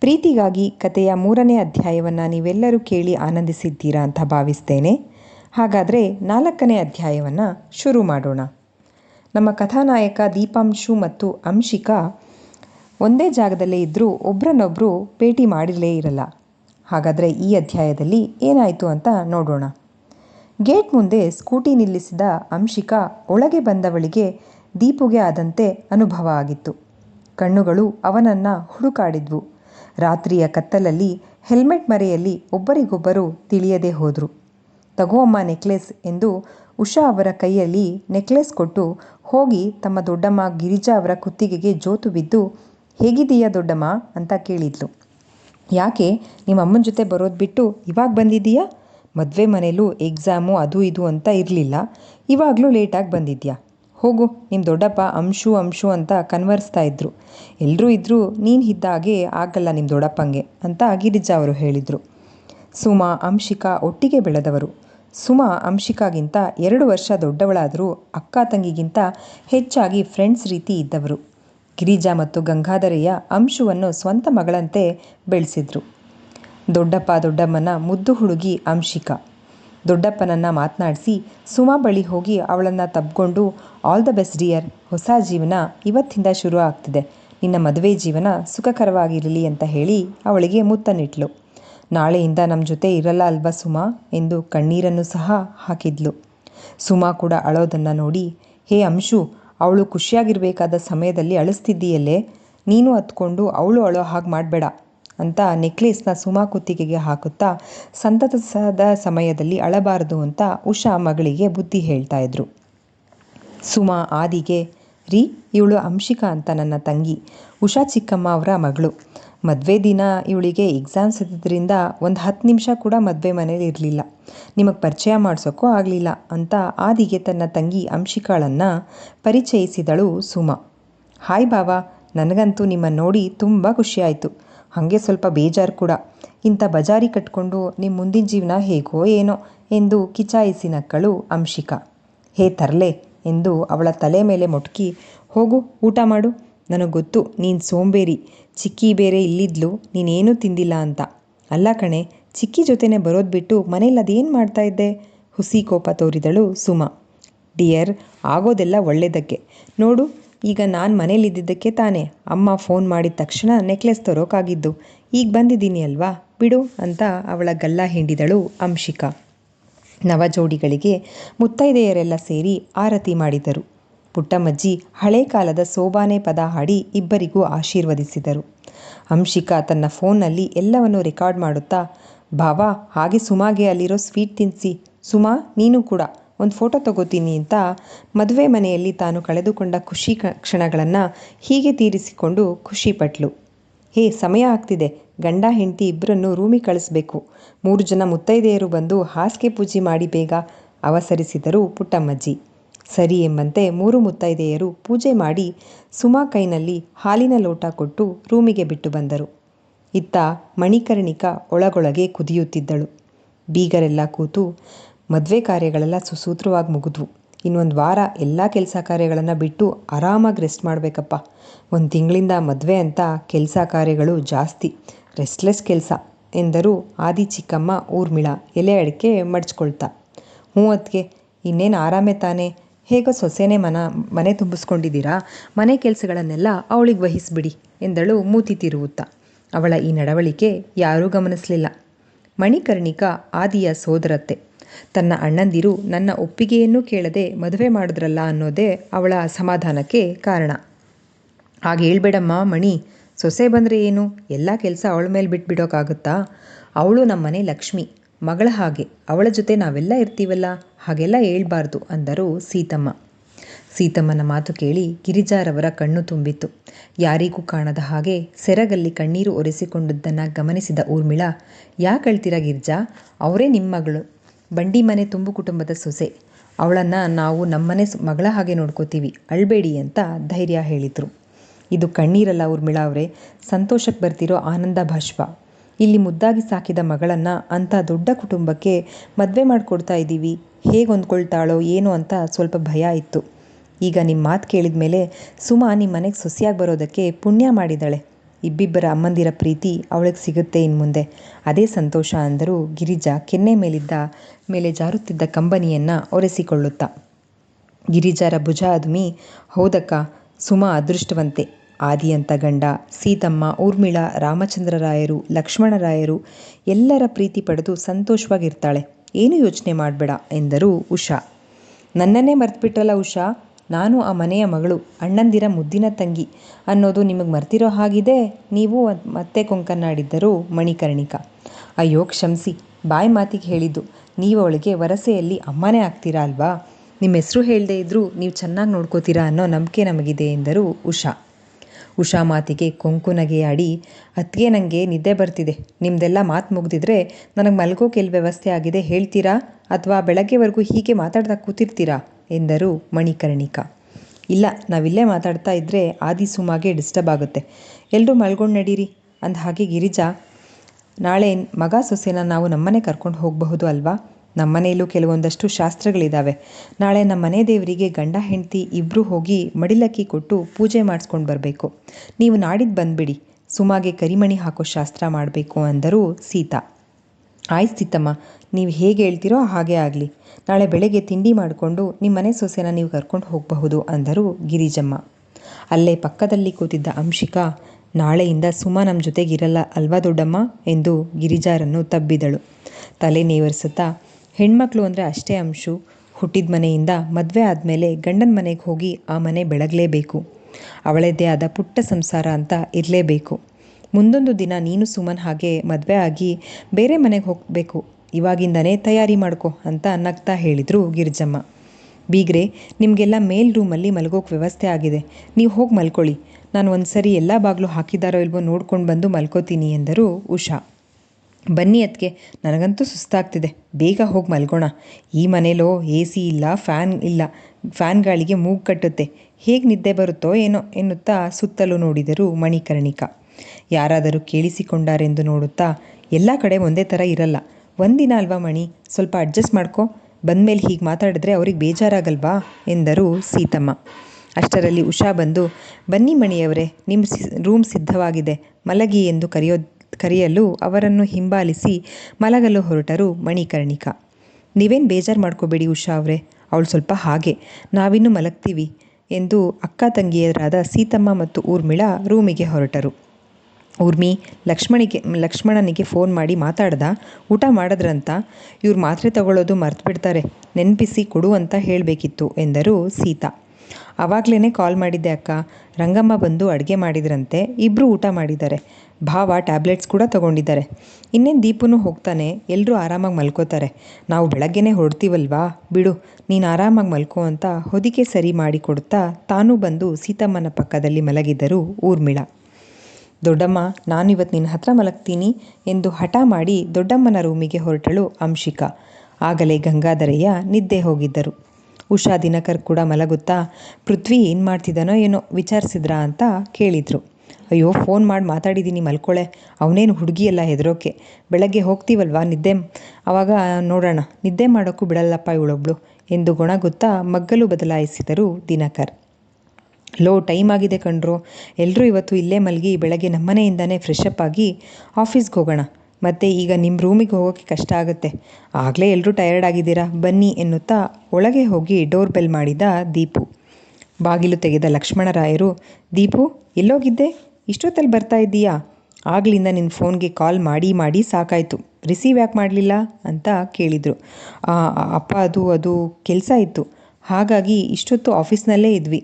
ಪ್ರೀತಿಗಾಗಿ ಕಥೆಯ ಮೂರನೇ ಅಧ್ಯಾಯವನ್ನು ನೀವೆಲ್ಲರೂ ಕೇಳಿ ಆನಂದಿಸಿದ್ದೀರಾ ಅಂತ ಭಾವಿಸ್ತೇನೆ. ಹಾಗಾದರೆ ನಾಲ್ಕನೇ ಅಧ್ಯಾಯವನ್ನು ಶುರು ಮಾಡೋಣ. ನಮ್ಮ ಕಥಾನಾಯಕ ದೀಪಾಂಶು ಮತ್ತು ಅಂಶಿಕಾ ಒಂದೇ ಜಾಗದಲ್ಲೇ ಇದ್ದರೂ ಒಬ್ರನ್ನೊಬ್ಬರು ಭೇಟಿ ಮಾಡಿರಲೇ ಇರಲ್ಲ. ಹಾಗಾದರೆ ಈ ಅಧ್ಯಾಯದಲ್ಲಿ ಏನಾಯಿತು ಅಂತ ನೋಡೋಣ. ಗೇಟ್ ಮುಂದೆ ಸ್ಕೂಟಿ ನಿಲ್ಲಿಸಿದ ಅಂಶಿಕಾ ಒಳಗೆ ಬಂದವಳಿಗೆ ದೀಪುಗೆ ಆದಂತೆ ಅನುಭವ ಆಗಿತ್ತು. ಕಣ್ಣುಗಳು ಅವನನ್ನು ಹುಡುಕಾಡಿದ್ವು. ರಾತ್ರಿಯ ಕತ್ತಲಲ್ಲಿ, ಹೆಲ್ಮೆಟ್ ಮರೆಯಲ್ಲಿ ಒಬ್ಬರಿಗೊಬ್ಬರು ತಿಳಿಯದೆ ಹೋದರು. ತಗೋ ಅಮ್ಮ ನೆಕ್ಲೆಸ್ ಎಂದು ಉಷಾ ಅವರ ಕೈಯಲ್ಲಿ ನೆಕ್ಲೆಸ್ ಕೊಟ್ಟು ಹೋಗಿ ತಮ್ಮ ದೊಡ್ಡಮ್ಮ ಗಿರಿಜಾ ಅವರ ಕುತ್ತಿಗೆಗೆ ಜೋತು ಬಿದ್ದು ಹೇಗಿದೀಯಾ ದೊಡ್ಡಮ್ಮ? ಅಂತ ಕೇಳಿದ್ಲು. ಯಾಕೆ? ನಿಮ್ಮ ಅಮ್ಮನ ಜೊತೆ ಬರೋದು ಬಿಟ್ಟು ಇವಾಗ ಬಂದಿದ್ದೀಯಾ? ಮದುವೆ ಮನೇಲೂ ಎಕ್ಸಾಮು ಅದು ಇದು ಅಂತ ಇರಲಿಲ್ಲ. ಇವಾಗಲೂ ಲೇಟಾಗಿ ಬಂದಿದ್ಯಾ? ಹೋಗು ನಿಮ್ಮ ದೊಡ್ಡಪ್ಪ ಅಂಶು ಅಂಶು ಅಂತ ಕನ್ವರ್ಸ್ತಾ ಇದ್ರು. ಎಲ್ಲರೂ ಇದ್ದರೂ ನೀನು ಇದ್ದಾಗೆ ಆಗಲ್ಲ ನಿಮ್ಮ ದೊಡ್ಡಪ್ಪಂಗೆ ಅಂತ ಗಿರಿಜಾ ಅವರು ಹೇಳಿದರು. ಸುಮಾ, ಅಂಶಿಕಾ ಒಟ್ಟಿಗೆ ಬೆಳೆದವರು. ಸುಮಾ, ಅಂಶಿಕಾಗಿಂತ ಎರಡು ವರ್ಷ ದೊಡ್ಡವಳಾದರೂ ಅಕ್ಕ ತಂಗಿಗಿಂತ ಹೆಚ್ಚಾಗಿ ಫ್ರೆಂಡ್ಸ್ ರೀತಿ ಇದ್ದವರು. ಗಿರಿಜಾ ಮತ್ತು ಗಂಗಾಧರಯ್ಯ ಅಂಶುವನ್ನು ಸ್ವಂತ ಮಗಳಂತೆ ಬೆಳೆಸಿದ್ರು. ದೊಡ್ಡಪ್ಪ, ದೊಡ್ಡಮ್ಮನ ಮುದ್ದು ಹುಡುಗಿ ಅಂಶಿಕಾ. ದೊಡ್ಡಪ್ಪನನ್ನು ಮಾತನಾಡಿಸಿ ಸುಮಾ ಬಳಿ ಹೋಗಿ ಅವಳನ್ನು ತಬ್ಕೊಂಡು ಆಲ್ ದ ಬೆಸ್ಟ್ ಡಿಯರ್ ಹೊಸ ಜೀವನ ಇವತ್ತಿಂದ ಶುರು ಆಗ್ತಿದೆ. ನಿನ್ನ ಮದುವೆ ಜೀವನ ಸುಖಕರವಾಗಿರಲಿ ಅಂತ ಹೇಳಿ ಅವಳಿಗೆ ಮುತ್ತನಿಟ್ಲು ನಾಳೆಯಿಂದ ನಮ್ಮ ಜೊತೆ ಇರಲ್ಲ ಅಲ್ವಾ ಸುಮಾ? ಎಂದು ಕಣ್ಣೀರನ್ನು ಸಹ ಹಾಕಿದ್ಲು. ಸುಮಾ ಕೂಡ ಅಳೋದನ್ನು ನೋಡಿ, ಹೇ ಅಂಶು, ಅವಳು ಖುಷಿಯಾಗಿರಬೇಕಾದ ಸಮಯದಲ್ಲಿ ಅಳಿಸ್ತಿದ್ದೀಯಲ್ಲೇ? ನೀನು ಹತ್ಕೊಂಡು ಅವಳು ಅಳೋ ಹಾಗೆ ಮಾಡಬೇಡ. ಅಂತ ನೆಕ್ಲೇಸ್ನ ಸುಮಾ ಕುತ್ತಿಗೆಗೆ ಹಾಕುತ್ತಾ ಸಂತಸದ ಸಮಯದಲ್ಲಿ ಅಳಬಾರದು ಅಂತ ಉಷಾ ಮಗಳಿಗೆ ಬುದ್ಧಿ ಹೇಳ್ತಾ ಇದ್ರು. ಸುಮಾ ಆದಿಗೆ, ರೀ, ಇವಳು ಅಂಶಿಕಾ ಅಂತ ನನ್ನ ತಂಗಿ. ಉಷಾ ಚಿಕ್ಕಮ್ಮ ಅವರ ಮಗಳು. ಮದುವೆ ದಿನ ಇವಳಿಗೆ ಎಕ್ಸಾಮ್ಸ್ ಇದ್ದಿದ್ದರಿಂದ ಒಂದು ಹತ್ತು ನಿಮಿಷ ಕೂಡ ಮದುವೆ ಮನೇಲಿ ಇರಲಿಲ್ಲ. ನಿಮಗೆ ಪರಿಚಯ ಮಾಡಿಸೋಕ್ಕೂ ಆಗಲಿಲ್ಲ ಅಂತ ಆದಿಗೆ ತನ್ನ ತಂಗಿ ಅಂಶಿಕಾಳನ್ನು ಪರಿಚಯಿಸಿದಳು ಸುಮಾ. ಹಾಯ್ ಬಾವಾ, ನನಗಂತೂ ನಿಮ್ಮನ್ನು ನೋಡಿ ತುಂಬ ಖುಷಿಯಾಯಿತು ಹಾಗೆ ಸ್ವಲ್ಪ ಬೇಜಾರು ಕೂಡ. ಇಂಥ ಬಜಾರಿ ಕಟ್ಕೊಂಡು ನಿಮ್ಮ ಮುಂದಿನ ಜೀವನ ಹೇಗೋ ಏನೋ ಎಂದು ಕಿಚಾಯಿಸಿ ನಕ್ಕಳು ಅಂಶಿಕಾ. ಹೇ ತರಲೆ ಎಂದು ಅವಳ ತಲೆ ಮೇಲೆ ಮೊಟಕಿ, ಹೋಗು, ಊಟ ಮಾಡು. ನನಗೆ ಗೊತ್ತು ನೀನು ಸೋಂಬೇರಿ. ಚಿಕ್ಕಿ ಬೇರೆ ಇಲ್ಲಿದ್ಲು, ನೀನೇನೂ ತಿಂದಿಲ್ಲ ಅಂತ. ಅಲ್ಲ ಕಣೆ, ಚಿಕ್ಕಿ ಜೊತೆನೆ ಬರೋದು ಬಿಟ್ಟು ಮನೇಲಿ ಅದೇನು ಮಾಡ್ತಾ ಇದ್ದೆ? ಹುಸಿ ಕೋಪ ತೋರಿದಳು ಸುಮಾ. ಡಿಯರ್, ಆಗೋದೆಲ್ಲ ಒಳ್ಳೆಯದಕ್ಕೆ ನೋಡು ಈಗ ನಾನು ಮನೇಲಿದ್ದಿದ್ದಕ್ಕೆ ತಾನೇ. ಅಮ್ಮ ಫೋನ್ ಮಾಡಿದ ತಕ್ಷಣ ನೆಕ್ಲೆಸ್ ತರೋಕ್ಕಾಗಿದ್ದು ಈಗ ಬಂದಿದ್ದೀನಿ ಅಲ್ವಾ? ಬಿಡು, ಅಂತ ಅವಳ ಗಲ್ಲ ಹಿಂಡಿದಳು ಅಂಶಿಕಾ. ನವಜೋಡಿಗಳಿಗೆ ಮುತ್ತೈದೆಯರೆಲ್ಲ ಸೇರಿ ಆರತಿ ಮಾಡಿದರು. ಪುಟ್ಟಮ್ಮಜ್ಜಿ ಹಳೆ ಕಾಲದ ಸೋಬಾನೆ ಪದ ಹಾಡಿ ಇಬ್ಬರಿಗೂ ಆಶೀರ್ವದಿಸಿದರು. ಅಂಶಿಕಾ ತನ್ನ ಫೋನ್ನಲ್ಲಿ ಎಲ್ಲವನ್ನು ರೆಕಾರ್ಡ್ ಮಾಡುತ್ತಾ, ಬಾವಾ, ಹಾಗೆ ಸುಮಾಗೆ ಅಲ್ಲಿರೋ ಸ್ವೀಟ್ ತಿನ್ನಿಸಿ ಸುಮಾ, ನೀನು ಕೂಡ. ಒಂದು ಫೋಟೋ ತಗೋತೀನಿ ಅಂತ ಮದುವೆ ಮನೆಯಲ್ಲಿ ತಾನು ಕಳೆದುಕೊಂಡ ಖುಷಿ ಕ್ಷಣಗಳನ್ನು ಹೀಗೆ ತೀರಿಸಿಕೊಂಡು ಖುಷಿಪಟ್ಲು ಹೇ, ಸಮಯ ಆಗ್ತಿದೆ. ಗಂಡ, ಹೆಂಡತಿ ಇಬ್ಬರನ್ನು ರೂಮಿಗೆ ಕಳಿಸ್ಬೇಕು. ಮೂರು ಜನ ಮುತ್ತೈದೆಯರು ಬಂದು ಹಾಸಿಗೆ ಪೂಜೆ ಮಾಡಿ ಬೇಗ ಅವಸರಿಸಿದರು ಪುಟ್ಟಮ್ಮಜ್ಜಿ. ಸರಿ ಎಂಬಂತೆ ಮೂರು ಮುತ್ತೈದೆಯರು ಪೂಜೆ ಮಾಡಿ ಸುಮಾ ಕೈನಲ್ಲಿ ಹಾಲಿನ ಲೋಟ ಕೊಟ್ಟು ರೂಮಿಗೆ ಬಿಟ್ಟು ಬಂದರು. ಇತ್ತ ಮಣಿಕರ್ಣಿಕ ಒಳಗೊಳಗೆ ಕುದಿಯುತ್ತಿದ್ದಳು. ಬೀಗರೆಲ್ಲ ಕೂತು ಮದುವೆ ಕಾರ್ಯಗಳೆಲ್ಲ ಸುಸೂತ್ರವಾಗಿ ಮುಗಿದ್ವು. ಇನ್ನೊಂದು ವಾರ ಎಲ್ಲ ಕೆಲಸ ಕಾರ್ಯಗಳನ್ನು ಬಿಟ್ಟು ಆರಾಮಾಗಿ ರೆಸ್ಟ್ ಮಾಡಬೇಕಪ್ಪ. ಒಂದು ತಿಂಗಳಿಂದ ಮದುವೆ ಅಂತ ಕೆಲಸ ಕಾರ್ಯಗಳು ಜಾಸ್ತಿ. ರೆಸ್ಟ್ಲೆಸ್ ಕೆಲಸ ಎಂದರು ಆದಿ ಚಿಕ್ಕಮ್ಮ ಊರ್ಮಿಳ ಎಲೆ ಅಡಿಕೆ ಮಡ್ಚ್ಕೊಳ್ತಾ. ಹ್ಞೂ ಅದಕ್ಕೆ ಇನ್ನೇನು ಆರಾಮೆ ತಾನೇ? ಹೇಗೋ ಸೊಸೆನೇ ಮನ, ಮನೆ ತುಂಬಿಸ್ಕೊಂಡಿದ್ದೀರಾ? ಮನೆ ಕೆಲಸಗಳನ್ನೆಲ್ಲ ಅವಳಿಗೆ ವಹಿಸ್ಬಿಡಿ ಎಂದಳು ಮೂತಿ ತಿರುವುತ್ತ. ಅವಳ ಈ ನಡವಳಿಕೆ ಯಾರೂ ಗಮನಿಸಲಿಲ್ಲ. ಮಣಿಕರ್ಣಿಕಾ ಆದಿಯ ಸೋದರತ್ತೆ. ತನ್ನ ಅಣ್ಣಂದಿರು ನನ್ನ ಒಪ್ಪಿಗೆಯನ್ನೂ ಕೇಳದೆ ಮದುವೆ ಮಾಡಿದ್ರಲ್ಲ ಅನ್ನೋದೇ ಅವಳ ಅಸಮಾಧಾನಕ್ಕೆ ಕಾರಣ. ಹಾಗೆ ಹೇಳ್ಬೇಡಮ್ಮ, ಮಣಿ. ಸೊಸೆ ಬಂದರೆ ಏನು? ಎಲ್ಲ ಕೆಲಸ ಅವಳ ಮೇಲೆ ಬಿಟ್ಬಿಡೋಕ್ಕಾಗುತ್ತಾ ಅವಳು ನಮ್ಮನೆ ಲಕ್ಷ್ಮಿ. ಮಗಳ ಹಾಗೆ. ಅವಳ ಜೊತೆ ನಾವೆಲ್ಲ ಇರ್ತೀವಲ್ಲ? ಹಾಗೆಲ್ಲ ಹೇಳ್ಬಾರ್ದು ಅಂದರು ಸೀತಮ್ಮ. ಸೀತಮ್ಮನ ಮಾತು ಕೇಳಿ ಗಿರಿಜಾರವರ ಕಣ್ಣು ತುಂಬಿತ್ತು. ಯಾರಿಗೂ ಕಾಣದ ಹಾಗೆ ಸೆರಗಲ್ಲಿ ಕಣ್ಣೀರು ಒರೆಸಿಕೊಂಡಿದ್ದನ್ನು ಗಮನಿಸಿದ ಊರ್ಮಿಳಾ, ಯಾಕೆ ಹೇಳ್ತೀರಾ ಗಿರಿಜಾ? ಅವರೇ ನಿಮ್ಮ ಮಗಳು. ಬಂಡಿ ಮನೆ ತುಂಬು ಕುಟುಂಬದ ಸೊಸೆ. ಅವಳನ್ನು ನಾವು ನಮ್ಮನೆ ಮಗಳ ಹಾಗೆ ನೋಡ್ಕೋತೀವಿ, ಅಳ್ಬೇಡಿ ಅಂತ ಧೈರ್ಯ ಹೇಳಿದರು. ಇದು ಕಣ್ಣೀರಲ್ಲ ಊರ್ಮಿಳಾ ಅವರೇ ಸಂತೋಷಕ್ಕೆ ಬರ್ತಿರೋ ಆನಂದ ಭಾಷ್ಪ. ಇಲ್ಲಿ ಮುದ್ದಾಗಿ ಸಾಕಿದ ಮಗಳನ್ನು ಅಂಥ ದೊಡ್ಡ ಕುಟುಂಬಕ್ಕೆ ಮದುವೆ ಮಾಡಿಕೊಡ್ತಾ ಇದ್ದೀವಿ, ಹೇಗೆ ಹೊಂದ್ಕೊಳ್ತಾಳೋ ಏನು ಅಂತ ಸ್ವಲ್ಪ ಭಯ ಇತ್ತು. ಈಗ ನಿಮ್ಮ ಮಾತು ಕೇಳಿದ ಮೇಲೆ ಸುಮಾ ನಿಮ್ಮ ಮನೆಗೆ ಸೊಸೆಯಾಗಿ ಬರೋದಕ್ಕೆ ಪುಣ್ಯ ಮಾಡಿದ್ದಾಳೆ ಇಬ್ಬಿಬ್ಬರ ಅಮ್ಮಂದಿರ ಪ್ರೀತಿ ಅವಳಿಗೆ ಸಿಗುತ್ತೆ ಇನ್ನು ಮುಂದೆ ಅದೇ ಸಂತೋಷ ಅಂದರೂ ಗಿರಿಜಾ ಕೆನ್ನೆ ಮೇಲಿದ್ದ ಮೇಲೆ ಜಾರುತ್ತಿದ್ದ ಕಂಬನಿಯನ್ನು ಒರೆಸಿಕೊಳ್ಳುತ್ತಾ. ಗಿರಿಜಾರ ಭುಜ ಅದುಮಿ, ಹೌದಕ್ಕ, ಸುಮಾ ಅದೃಷ್ಟವಂತೆ. ಆದಿಯಂತ ಗಂಡ, ಸೀತಮ್ಮ, ಊರ್ಮಿಳಾ, ರಾಮಚಂದ್ರರಾಯರು, ಲಕ್ಷ್ಮಣರಾಯರು, ಎಲ್ಲರ ಪ್ರೀತಿ ಪಡೆದು ಸಂತೋಷವಾಗಿರ್ತಾಳೆ. ಏನು ಯೋಚನೆ ಮಾಡಬೇಡ ಎಂದರು ಉಷಾ. ನನ್ನನ್ನೇ ಮರೆತುಬಿಟ್ರಲ್ಲ ಉಷಾ? ನಾನು ಆ ಮನೆಯ ಮಗಳು, ಅಣ್ಣಂದಿರ ಮುದ್ದಿನ ತಂಗಿ. ಅನ್ನೋದು ನಿಮಗೆ ಮರ್ತಿರೋ ಹಾಗಿದೆ? ನೀವು ಮತ್ತೆ ಕೊಂಕನ್ನಾಡಿದ್ದರು ಮಣಿಕರ್ಣಿಕ. ಅಯ್ಯೋ, ಕ್ಷಮಿಸಿ. ಬಾಯಿ ಮಾತಿಗೆ ಹೇಳಿದ್ದು. ನೀವು ಅವಳಿಗೆ ವರಸೆಯಲ್ಲಿ ಅಮ್ಮನೇ ಆಗ್ತೀರಾ ಅಲ್ವಾ? ನಿಮ್ಮ ಹೆಸರು ಹೇಳದೇ ಇದ್ದರೂ ನೀವು ಚೆನ್ನಾಗಿ ನೋಡ್ಕೋತೀರಾ ಅನ್ನೋ ನಂಬಿಕೆ ನಮಗಿದೆ ಎಂದರು ಉಷಾ. ಉಷಾ ಮಾತಿಗೆ ಕೊಂಕು ನಗೆಯಾಡಿ ಅತ್ತಿಗೆ ನನಗೆ ನಿದ್ದೆ ಬರ್ತಿದೆ. ನಿಮ್ಮದೆಲ್ಲ ಮಾತು ಮುಗಿದಿದ್ರೆ ನನಗೆ ಮಲ್ಗೋಕೆ ಎಲ್ಲಿ ವ್ಯವಸ್ಥೆ ಆಗಿದೆ ಹೇಳ್ತೀರಾ? ಅಥವಾ ಬೆಳಗ್ಗೆವರೆಗೂ ಹೀಗೆ ಮಾತಾಡ್ತಾ ಕೂತಿರ್ತೀರಾ? ಎಂದರು ಮಣಿಕರ್ಣಿಕಾ. ಇಲ್ಲ, ನಾವಿಲ್ಲೇ ಮಾತಾಡ್ತಾ ಇದ್ದರೆ ಆದಿ ಸುಮಾಗೆ ಡಿಸ್ಟರ್ಬ್ ಆಗುತ್ತೆ. ಎಲ್ಲರೂ ಮಲ್ಕೊಂಡು ನಡೀರಿ. ಅಂದ ಹಾಗೆ ಗಿರಿಜಾ, ನಾಳೆ ಮಗ ಸೊಸೆನ ನಾವು ನಮ್ಮನೆ ಕರ್ಕೊಂಡು ಹೋಗಬಹುದು ಅಲ್ವಾ? ನಮ್ಮನೆಯಲ್ಲೂ ಕೆಲವೊಂದಷ್ಟು ಶಾಸ್ತ್ರಗಳಿದ್ದಾವೆ ನಾಳೆ ನಮ್ಮ ಮನೆ ದೇವರಿಗೆ ಗಂಡ, ಹೆಂಡತಿ ಇಬ್ಬರು ಹೋಗಿ ಮಡಿಲಕ್ಕಿ ಕೊಟ್ಟು ಪೂಜೆ ಮಾಡಿಸ್ಕೊಂಡು ಬರಬೇಕು. ನೀವು ನಾಡಿದ್ದು ಬಂದುಬಿಡಿ. ಸುಮಾಗೆ ಕರಿಮಣಿ ಹಾಕೋ ಶಾಸ್ತ್ರ ಮಾಡಬೇಕು ಅಂದರು ಸೀತಾ. ಆಯ್ತು ಸೀತಮ್ಮ, ನೀವು ಹೇಗೆ ಹೇಳ್ತೀರೋ ಹಾಗೆ ಆಗಲಿ. ನಾಳೆ ಬೆಳಗ್ಗೆ ತಿಂಡಿ ಮಾಡಿಕೊಂಡು ನಿಮ್ಮ ಮನೆ ಸೊಸೆನ ನೀವು ಕರ್ಕೊಂಡು ಹೋಗಬಹುದು ಅಂದರು ಗಿರಿಜಮ್ಮ. ಅಲ್ಲೇ ಪಕ್ಕದಲ್ಲಿ ಕೂತಿದ್ದ ಅಂಶಿಕಾ, ನಾಳೆಯಿಂದ ಸುಮಾ ನಮ್ಮ ಜೊತೆಗಿರಲ್ಲ ಅಲ್ವಾ ದೊಡ್ಡಮ್ಮ? ಎಂದು ಗಿರಿಜಾರನ್ನು ತಬ್ಬಿದಳು. ತಲೆ ನೇವರಿಸುತ್ತಾ ಹೆಣ್ಮಕ್ಳು ಅಂದರೆ ಅಷ್ಟೇ ಅಂಶು. ಹುಟ್ಟಿದ ಮನೆಯಿಂದ ಮದುವೆ ಆದಮೇಲೆ ಗಂಡನ ಮನೆಗೆ ಹೋಗಿ ಆ ಮನೆ ಬೆಳಗಲೇಬೇಕು. ಅವಳದ್ದೇ ಆದ ಪುಟ್ಟ ಸಂಸಾರ ಅಂತ ಇರಲೇಬೇಕು. ಮುಂದೊಂದು ದಿನ ನೀನು ಸುಮನ್ ಹಾಗೆ ಮದುವೆ ಆಗಿ ಬೇರೆ ಮನೆಗೆ ಹೋಗಬೇಕು. ಇವಾಗಿಂದನೇ ತಯಾರಿ ಮಾಡ್ಕೊ ಅಂತ ನಗ್ತಾ ಹೇಳಿದರು ಗಿರಿಜಮ್ಮ. ಬೀಗ್ರೆ, ನಿಮಗೆಲ್ಲ ಮೇಲ್ ರೂಮಲ್ಲಿ ಮಲ್ಗೋಕೆ ವ್ಯವಸ್ಥೆ ಆಗಿದೆ. ನೀವು ಹೋಗಿ ಮಲ್ಕೊಳ್ಳಿ. ನಾನು ಒಂದು ಸರಿ ಎಲ್ಲ ಬಾಗಿಲು ಹಾಕಿದಾರೋ ಇಲ್ವೋ ನೋಡ್ಕೊಂಡು ಬಂದು ಮಲ್ಕೋತೀನಿ ಎಂದರು ಉಷಾ. ಬನ್ನಿ ಅದಕ್ಕೆ ನನಗಂತೂ ಸುಸ್ತಾಗ್ತಿದೆ. ಬೇಗ ಹೋಗಿ ಮಲ್ಗೋಣ. ಈ ಮನೇಲೋ ಎ ಸಿ ಇಲ್ಲ ಫ್ಯಾನ್ ಇಲ್ಲ. ಫ್ಯಾನ್ ಗಾಳಿಗೆ ಮೂಗು ಕಟ್ಟುತ್ತೆ. ಹೇಗೆ ನಿದ್ದೆ ಬರುತ್ತೋ ಏನೋ ಎನ್ನುತ್ತಾ ಸುತ್ತಲೂ ನೋಡಿದರು ಮಣಿಕರ್ಣಿಕ. ಯಾರಾದರೂ ಕೇಳಿಸಿಕೊಂಡಾರೆಂದು ನೋಡುತ್ತಾ ಎಲ್ಲ ಕಡೆ ಒಂದೇ ಥರ ಇರಲ್ಲ. ಒಂದಿನ ಅಲ್ವಾ ಮಣಿ? ಸ್ವಲ್ಪ ಅಡ್ಜಸ್ಟ್ ಮಾಡ್ಕೋ. ಬಂದಮೇಲೆ ಹೀಗೆ ಮಾತಾಡಿದ್ರೆ ಅವ್ರಿಗೆ ಬೇಜಾರಾಗಲ್ವಾ? ಎಂದರು ಸೀತಮ್ಮ. ಅಷ್ಟರಲ್ಲಿ ಉಷಾ ಬಂದು, ಬನ್ನಿ ಮಣಿಯವರೇ ನಿಮ್ಮ ರೂಮ್ ಸಿದ್ಧವಾಗಿದೆ. ಮಲಗಿ ಎಂದು ಕರೆಯೋ ಕರೆಯಲು ಅವರನ್ನು ಹಿಂಬಾಲಿಸಿ ಮಲಗಲು ಹೊರಟರು ಮಣಿಕರ್ಣಿಕ. ನೀವೇನು ಬೇಜಾರು ಮಾಡ್ಕೋಬೇಡಿ ಉಷಾ ಅವರೇ, ಅವಳು ಸ್ವಲ್ಪ ಹಾಗೆ. ನಾವಿನ್ನೂ ಮಲಗ್ತೀವಿ ಎಂದು ಅಕ್ಕ ತಂಗಿಯರಾದ ಸೀತಮ್ಮ ಮತ್ತು ಊರ್ಮಿಳ ರೂಮಿಗೆ ಹೊರಟರು. ಊರ್ಮಿ, ಲಕ್ಷ್ಮಣಿಗೆ, ಲಕ್ಷ್ಮಣನಿಗೆ ಫೋನ್ ಮಾಡಿ ಮಾತಾಡ್ದ? ಊಟ ಮಾಡಿದ್ರಂತ? ಇವ್ರು ಮಾತ್ರೆ ತಗೊಳ್ಳೋದು ಮರ್ತು ಬಿಡ್ತಾರೆ ನೆನಪಿಸಿ ಕೊಡು ಅಂತ ಹೇಳಬೇಕಿತ್ತು ಎಂದರು ಸೀತಾ. ಆವಾಗಲೇ ಕಾಲ್ ಮಾಡಿದ್ದೆ ಅಕ್ಕ. ರಂಗಮ್ಮ ಬಂದು ಅಡುಗೆ ಮಾಡಿದ್ರಂತೆ ಇಬ್ಬರು ಊಟ ಮಾಡಿದ್ದಾರೆ. ಭಾವ ಟ್ಯಾಬ್ಲೆಟ್ಸ್ ಕೂಡ ತಗೊಂಡಿದ್ದಾರೆ. ಇನ್ನೇನು ದೀಪನೂ ಹೋಗ್ತಾನೆ ಎಲ್ಲರೂ ಆರಾಮಾಗಿ ಮಲ್ಕೋತಾರೆ. ನಾವು ಬೆಳಗ್ಗೆನೇ ಹೊರಡ್ತೀವಲ್ವಾ? ಬಿಡು, ನೀನು ಆರಾಮಾಗಿ ಮಲ್ಕೋ ಅಂತ ಹೊದಿಕೆ ಸರಿ ಮಾಡಿ ಕೊಡ್ತಾ ತಾನೂ ಬಂದು ಸೀತಮ್ಮನ ಪಕ್ಕದಲ್ಲಿ ಮಲಗಿದ್ದರು ಊರ್ಮಿಳ. ದೊಡ್ಡಮ್ಮ ನಾನು ಇವತ್ತು ನಿನ್ನ ಹತ್ರ ಮಲಗ್ತೀನಿ ಎಂದು ಹಠ ಮಾಡಿ ದೊಡ್ಡಮ್ಮನ ರೂಮಿಗೆ ಹೊರಟಳು ಅಂಶಿಕಾ. ಆಗಲೇ ಗಂಗಾಧರಯ್ಯ ನಿದ್ದೆ ಹೋಗಿದ್ದರು. ಉಷಾ ದಿನಕರ್ ಕೂಡ ಮಲಗುತ್ತಾ, ಪೃಥ್ವಿ ಏನು ಮಾಡ್ತಿದ್ದಾನೋ ಏನೋ ವಿಚಾರಿಸಿದ್ರಾ? ಅಂತ ಕೇಳಿದರು. ಅಯ್ಯೋ, ಫೋನ್ ಮಾಡಿ ಮಾತಾಡಿದ್ದೀನಿ ಮಲ್ಕೊಳೆ. ಅವನೇನು ಹುಡುಗಿಯಲ್ಲ ಹೆದರೋಕೆ. ಬೆಳಗ್ಗೆ ಹೋಗ್ತೀವಲ್ವಾ ನಿದ್ದೆ? ಆವಾಗ ನೋಡೋಣ. ನಿದ್ದೆ ಮಾಡೋಕ್ಕೂ ಬಿಡಲ್ಲಪ್ಪ ಇವಳೊಬ್ಳು. ಎಂದು ಗೊಣಗುತ್ತಾ ಮಗ್ಗಲು ಬದಲಾಯಿಸಿದರು ದಿನಕರ್. ಲೋ, ಟೈಮ್ ಆಗಿದೆ ಕಣ್ರು. ಎಲ್ಲರೂ ಇವತ್ತು ಇಲ್ಲೇ ಮಲಗಿ ಬೆಳಗ್ಗೆ ನಮ್ಮನೆಯಿಂದನೇ ಫ್ರೆಶ್ ಅಪ್ ಆಗಿ ಆಫೀಸ್ಗೆ ಹೋಗೋಣ. ಮತ್ತು ಈಗ ನಿಮ್ಮ ರೂಮಿಗೆ ಹೋಗೋಕ್ಕೆ ಕಷ್ಟ ಆಗುತ್ತೆ. ಆಗಲೇ ಎಲ್ಲರೂ ಟಯರ್ಡ್ ಆಗಿದ್ದೀರಾ? ಬನ್ನಿ ಎನ್ನುತ್ತಾ ಒಳಗೆ ಹೋಗಿ ಡೋರ್ ಬೆಲ್ ಮಾಡಿದ ದೀಪು. ಬಾಗಿಲು ತೆಗೆದ ಲಕ್ಷ್ಮಣರಾಯರು, ದೀಪು, ಎಲ್ಲೋಗಿದ್ದೆ? ಇಷ್ಟೊತ್ತಲ್ಲಿ ಬರ್ತಾ ಇದ್ದೀಯಾ? ಆಗಲಿಂದ ನಿನ್ನ ಫೋನ್ಗೆ ಕಾಲ್ ಮಾಡಿ ಮಾಡಿ ಸಾಕಾಯಿತು. ರಿಸೀವ್ ಯಾಕೆ ಮಾಡಲಿಲ್ಲ? ಅಂತ ಕೇಳಿದರು. ಅಪ್ಪ ಅದು ಅದು ಕೆಲಸ ಇತ್ತು. ಹಾಗಾಗಿ ಇಷ್ಟೊತ್ತು ಆಫೀಸ್ನಲ್ಲೇ ಇದ್ವಿ.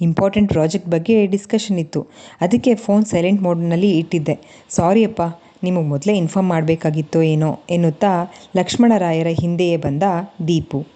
ಇಂಪಾರ್ಟೆಂಟ್ ಪ್ರಾಜೆಕ್ಟ್ ಬಗ್ಗೆ ಡಿಸ್ಕಷನ್ ಇತ್ತು. ಅದಕ್ಕೆ ಫೋನ್ ಸೈಲೆಂಟ್ ಮೋಡ್ನಲ್ಲಿ ಇಟ್ಟಿದ್ದೆ. ಸಾರಿ ಅಪ್ಪ, ನಿಮಗೆ ಮೊದಲೇ ಇನ್ಫಾರ್ಮ್ ಮಾಡಬೇಕಾಗಿತ್ತೋ ಏನೋ ಎನ್ನುತ್ತಾ ಲಕ್ಷ್ಮಣರಾಯರ ಹಿಂದೆಯೇ ಬಂದ ದೀಪು.